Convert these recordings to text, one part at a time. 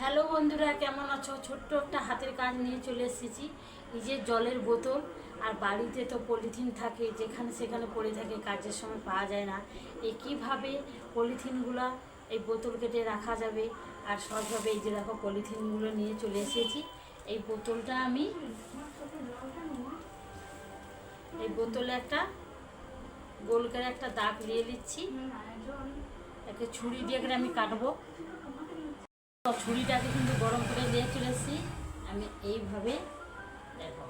Hello বন্ধুরা, কেমন আছো? ছোট্ট একটা হাতের কাজ নিয়ে চলে এসেছি। যে জলের বোতল, আর বাড়িতে তো পলিথিন থাকে, যেখানে সেখানে পড়ে থাকে, কাজের সময় পাওয়া যায় না। এই কীভাবে পলিথিনগুলো এই বোতল কেটে রাখা যাবে? আর সহজভাবে এই যে দেখো পলিথিনগুলো নিয়ে চলে এসেছি। এই বোতলটা আমি, এই বোতলে একটা গোল করে একটা দাগ দিয়ে নিচ্ছি। একে ছুরি দিয়ে আমি কাটবো। ছুরিটাকে কিন্তু গরম করে দিয়ে চলে এসেছি। আমি এইভাবে দেখো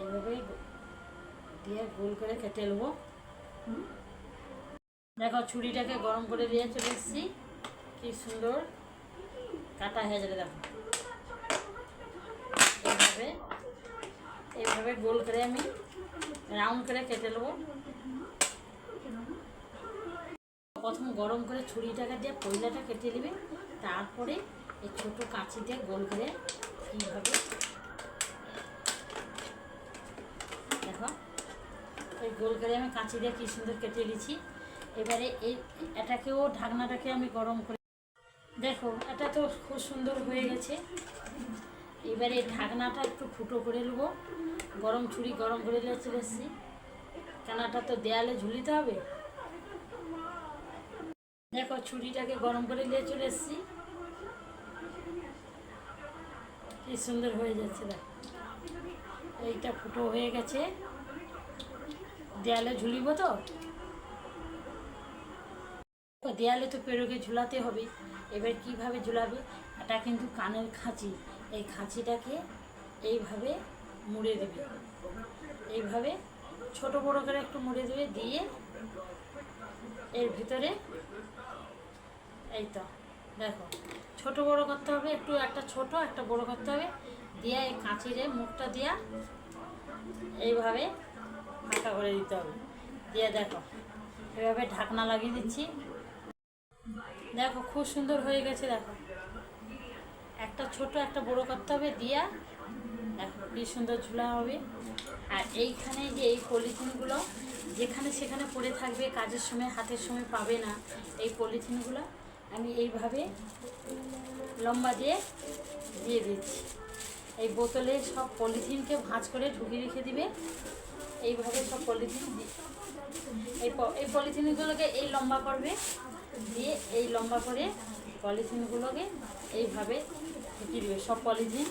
এইভাবে দিয়ে গোল করে কেটে নেব। দেখো, ছুরিটাকে গরম করে দিয়ে চলে এসেছি। কি সুন্দর কাটা হয়ে যাবে, দেখো। এইভাবে এইভাবে গোল করে আমি রাউন্ড করে কেটে নেব। প্রথম গরম করে ছুরিটাকে দিয়ে পয়লাটা কেটে নেবে, তারপরে এই ছোটো কাঁচি দিয়ে গোল করে কীভাবে দেখো, এই গোল করে আমি কাঁচি দিয়ে কী সুন্দর কেটে নিয়েছি। এবারে এই এটাকেও ঢাকনাটাকে আমি গরম করে দেখো, এটা তো খুব সুন্দর হয়ে গেছে। এবারে ঢাকনাটা একটু ফুটো করে নেব। গরম ছুরি গরম করে চলে এসেছি। কেনাটা তো দেয়ালে ঝুলিতে হবে। দেখো ছুরিটাকে গরম করে নিয়ে চলে এসেছি। কি সুন্দর হয়ে যাচ্ছে দেখো। এইটা ফুটো হয়ে গেছে। দেয়ালে ঝুলিব তো? দেয়ালে তো পেরোকে ঝুলাতে হবে। এবার কীভাবে ঝুলাবে? এটা কিন্তু কানের খাঁচি। এই খাঁচিটাকে এইভাবে মুড়ে দেবে। এইভাবে ছোট বড় করে একটু মুড়ে দেবে, দিয়ে এর ভিতরে? এই তো দেখো। ছোট বড় করতে হবে, একটু একটা ছোট, একটা বড় করতে হবে। দিয়ে এই কাঁচিরে মুখটা দিয়া এইভাবে ফাঁকা করে দিতে হবে। দিয়ে দেখো, এভাবে ঢাকনা লাগিয়ে দিচ্ছি। দেখো, খুব সুন্দর হয়ে গেছে, দেখো। একটা ছোট, একটা বড় করতে হবে, দিয়া কি সুন্দর ঝুলা হবে। আর এইখানে যে এই পলিথিনগুলো, যেখানে সেখানে পড়ে থাকবে, কাজের সময়, হাতের সময় পাবে না এই পলিথিনগুলো, আমি এইভাবে লম্বা দিয়ে দিয়ে দিচ্ছি। এই বোতলে সব পলিথিনকে ভাঁজ করে ঢুকিয়ে রেখে দিবে। এইভাবে সব পলিথিন এই এই পলিথিনগুলোকে এই লম্বা করবে, দিয়ে এই লম্বা করে পলিথিনগুলোকে এইভাবে ঢুকিয়ে দেবে। সব পলিথিন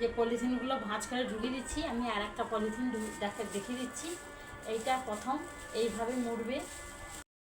যে পলিথিনগুলো ভাঁজ করে ঢুকিয়ে দিচ্ছি, আমি আর একটা পলিথিন দেখে দেখিয়ে দিচ্ছি। এইটা প্রথম, এইভাবে মুড়বে।